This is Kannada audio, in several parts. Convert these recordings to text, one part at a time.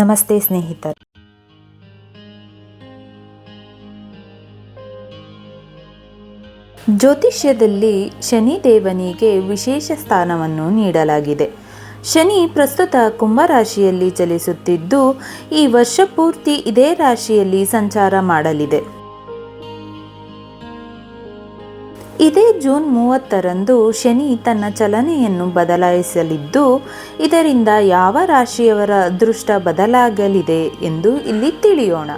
ನಮಸ್ತೆ ಸ್ನೇಹಿತರು. ಜ್ಯೋತಿಷ್ಯದಲ್ಲಿ ಶನಿದೇವನಿಗೆ ವಿಶೇಷ ಸ್ಥಾನವನ್ನು ನೀಡಲಾಗಿದೆ. ಶನಿ ಪ್ರಸ್ತುತ ಕುಂಭರಾಶಿಯಲ್ಲಿ ಚಲಿಸುತ್ತಿದ್ದು, ಈ ವರ್ಷ ಪೂರ್ತಿ ಇದೇ ರಾಶಿಯಲ್ಲಿ ಸಂಚಾರ ಮಾಡಲಿದೆ. ಇದೇ ಜೂನ್ ಮೂವತ್ತರಂದು ಶನಿ ತನ್ನ ಚಲನೆಯನ್ನು ಬದಲಾಯಿಸಲಿದ್ದು, ಇದರಿಂದ ಯಾವ ರಾಶಿಯವರ ಅದೃಷ್ಟ ಬದಲಾಗಲಿದೆ ಎಂದು ಇಲ್ಲಿ ತಿಳಿಯೋಣ.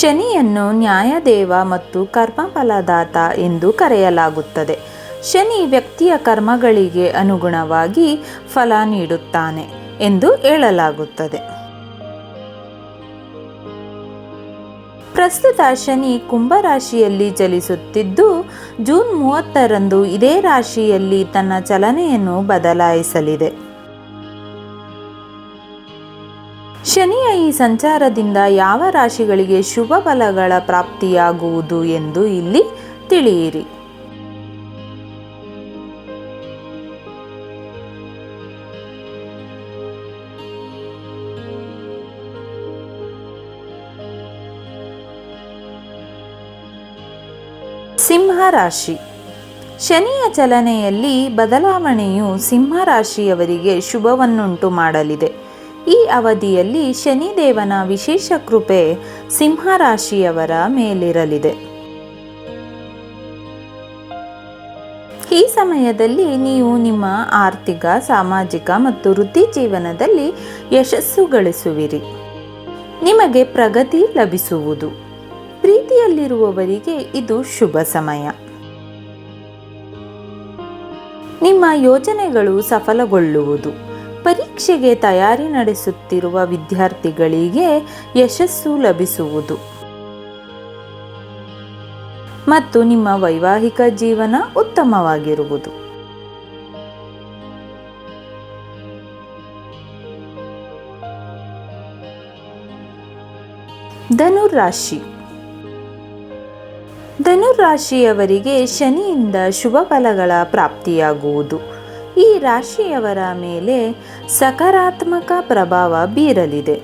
ಶನಿಯನ್ನು ನ್ಯಾಯದೇವ ಮತ್ತು ಕರ್ಮಫಲದಾತ ಎಂದು ಕರೆಯಲಾಗುತ್ತದೆ. ಶನಿ ವ್ಯಕ್ತಿಯ ಕರ್ಮಗಳಿಗೆ ಅನುಗುಣವಾಗಿ ಫಲ ನೀಡುತ್ತಾನೆ ಎಂದು ಹೇಳಲಾಗುತ್ತದೆ. ಪ್ರಸ್ತುತ ಶನಿ ಕುಂಭರಾಶಿಯಲ್ಲಿ ಚಲಿಸುತ್ತಿದ್ದು ಜೂನ್ ಮೂವತ್ತರಂದು ಇದೇ ರಾಶಿಯಲ್ಲಿ ತನ್ನ ಚಲನೆಯನ್ನು ಬದಲಾಯಿಸಲಿದೆ. ಶನಿಯ ಈ ಸಂಚಾರದಿಂದ ಯಾವ ರಾಶಿಗಳಿಗೆ ಶುಭ ಫಲಗಳ ಪ್ರಾಪ್ತಿಯಾಗುವುದು ಎಂದು ಇಲ್ಲಿ ತಿಳಿಯಿರಿ. ಸಿಂಹ ರಾಶಿ ಶನಿಯ ಚಲನೆಯಲ್ಲಿ ಬದಲಾವಣೆಯು ಸಿಂಹ ರಾಶಿಯವರಿಗೆ ಶುಭವನ್ನುಂಟು ಮಾಡಲಿದೆ. ಈ ಅವಧಿಯಲ್ಲಿ ಶನಿದೇವನ ವಿಶೇಷ ಕೃಪೆ ಸಿಂಹ ರಾಶಿಯವರ ಮೇಲಿರಲಿದೆ. ಈ ಸಮಯದಲ್ಲಿ ನೀವು ನಿಮ್ಮ ಆರ್ಥಿಕ, ಸಾಮಾಜಿಕ ಮತ್ತು ವೃತ್ತಿ ಜೀವನದಲ್ಲಿ ಯಶಸ್ಸು ಗಳಿಸುವಿರಿ. ನಿಮಗೆ ಪ್ರಗತಿ ಲಭಿಸುವುದು. ಪ್ರೀತಿಯಲ್ಲಿರುವವರಿಗೆ ಇದು ಶುಭ ಸಮಯ. ನಿಮ್ಮ ಯೋಜನೆಗಳು ಸಫಲಗೊಳ್ಳುವುದು. ಪರೀಕ್ಷೆಗೆ ತಯಾರಿ ನಡೆಸುತ್ತಿರುವ ವಿದ್ಯಾರ್ಥಿಗಳಿಗೆ ಯಶಸ್ಸು ಲಭಿಸುವುದು. ಮತ್ತು ನಿಮ್ಮ ವೈವಾಹಿಕ ಜೀವನ ಉತ್ತಮವಾಗಿರುವುದು. ಧನುರಾಶಿ ಧನುರಾಶಿಯವರಿಗೆ ಶನಿಯಿಂದ ಶುಭ ಫಲಗಳ ಪ್ರಾಪ್ತಿಯಾಗುವುದು. ಈ ರಾಶಿಯವರ ಮೇಲೆ ಸಕಾರಾತ್ಮಕ ಪ್ರಭಾವ ಬೀರಲಿದೆ.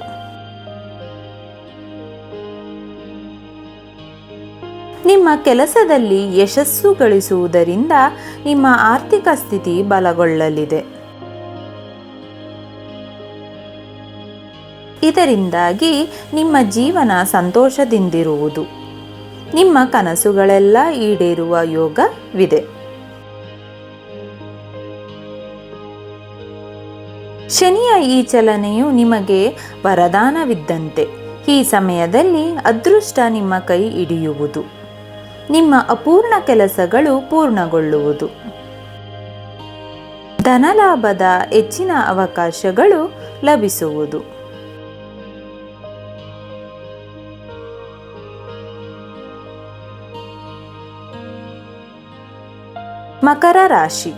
ನಿಮ್ಮ ಕೆಲಸದಲ್ಲಿ ಯಶಸ್ಸು ಗಳಿಸುವುದರಿಂದ ನಿಮ್ಮ ಆರ್ಥಿಕ ಸ್ಥಿತಿ ಬಲಗೊಳ್ಳಲಿದೆ. ಇದರಿಂದಾಗಿ ನಿಮ್ಮ ಜೀವನ ಸಂತೋಷದಿಂದಿರುವುದು. ನಿಮ್ಮ ಕನಸುಗಳೆಲ್ಲ ಈಡೇರುವ ಯೋಗವಿದೆ. ಶನಿಯ ಈ ಚಲನೆಯು ನಿಮಗೆ ವರದಾನವಿದ್ದಂತೆ. ಈ ಸಮಯದಲ್ಲಿ ಅದೃಷ್ಟ ನಿಮ್ಮ ಕೈ ಹಿಡಿಯುವುದು. ನಿಮ್ಮ ಅಪೂರ್ಣ ಕೆಲಸಗಳು ಪೂರ್ಣಗೊಳ್ಳುವುದು. ಧನಲಾಭದ ಹೆಚ್ಚಿನ ಅವಕಾಶಗಳು ಲಭಿಸುವುದು. ಮಕರ ರಾಶಿ.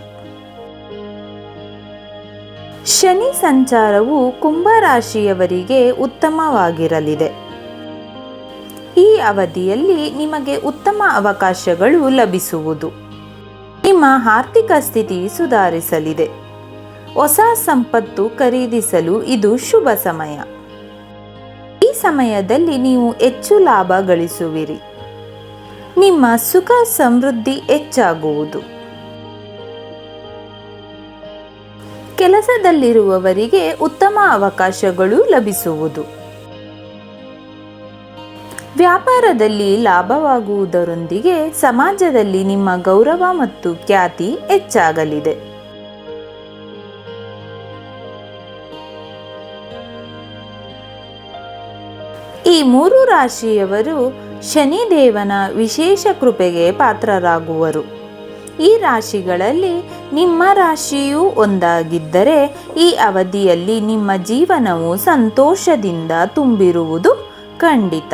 ಶನಿ ಸಂಚಾರವು ಕುಂಭ ರಾಶಿಯವರಿಗೆ ಉತ್ತಮವಾಗಿರಲಿದೆ. ಈ ಅವಧಿಯಲ್ಲಿ ನಿಮಗೆ ಉತ್ತಮ ಅವಕಾಶಗಳು ಲಭಿಸುವುದು. ನಿಮ್ಮ ಆರ್ಥಿಕ ಸ್ಥಿತಿ ಸುಧಾರಿಸಲಿದೆ. ಹೊಸ ಸಂಪತ್ತು ಖರೀದಿಸಲು ಇದು ಶುಭ ಸಮಯ. ಈ ಸಮಯದಲ್ಲಿ ನೀವು ಹೆಚ್ಚು ಲಾಭ ಗಳಿಸುವಿರಿ. ನಿಮ್ಮ ಸುಖ ಸಮೃದ್ಧಿ ಹೆಚ್ಚಾಗುವುದು. ಕೆಲಸದಲ್ಲಿರುವವರಿಗೆ ಉತ್ತಮ ಅವಕಾಶಗಳು ಲಭಿಸುವುದು. ವ್ಯಾಪಾರದಲ್ಲಿ ಲಾಭವಾಗುವುದರೊಂದಿಗೆ ಸಮಾಜದಲ್ಲಿ ನಿಮ್ಮ ಗೌರವ ಮತ್ತು ಖ್ಯಾತಿ ಹೆಚ್ಚಾಗಲಿದೆ. ಈ ಮೂರು ರಾಶಿಯವರು ಶನಿದೇವನ ವಿಶೇಷ ಕೃಪೆಗೆ ಪಾತ್ರರಾಗುವರು. ಈ ರಾಶಿಗಳಲ್ಲಿ ನಿಮ್ಮ ರಾಶಿಯೂ ಒಂದಾಗಿದ್ದರೆ ಈ ಅವಧಿಯಲ್ಲಿ ನಿಮ್ಮ ಜೀವನವು ಸಂತೋಷದಿಂದ ತುಂಬಿರುವುದು ಖಂಡಿತ.